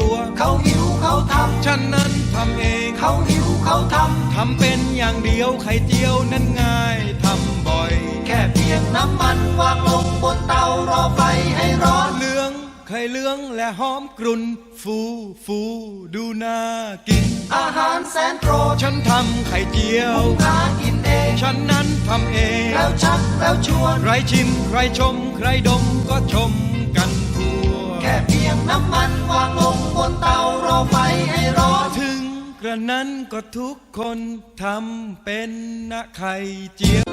รัว เขาหิวเขาทำฉันนั้นทำเอง เขาหิวเขาทำทำเป็นอย่างเดียวไข่เจียวนั้นง่ายทำบ่อย แค่เพียงน้ำมันวางลงบนเตารอไฟให้ร้อนเหลืองไข่เหลืองและหอมกรุ่นฟูฟูดูน่ากิน อาหารแสนโปรดฉันทำไข่เจียวหากินเอง ฉันนั้นทำเอง แล้วชักแล้วชวน ใครชิมใครชม ใครดมก็ชมกันทั่ว แค่เพียงน้ำมันวางลง นเตารอไฟให้ร้อน ถึงกระนั้นก็ทุกคนทำเป็นนะไข่เจียว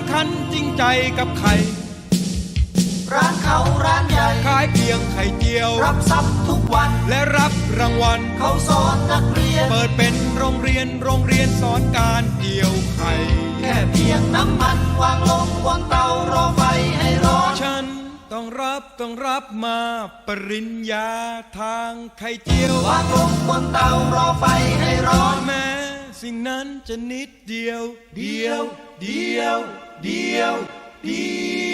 ำคัญจริงใจกับไข่ ร้านเขาร้านใหญ่ ขายเพียงไข่เจียว รับทรัพย์ทุกวัน และรับรางวัล เขาสอนนักเรียน เปิดเป็นโรงเรียนโรงเรียนสอนการเจียวไข่ แค่เพียงน้ำมันวางลงบนเตารอไฟให้ร้อน ฉันต้องรับต้องรับมาปริญญาทางไข่เจียว วางลงบนเตารอไฟให้ร้อน แม้สิ่งนั้นจะนิดเดียว เดียว เดียว Dio, Dio.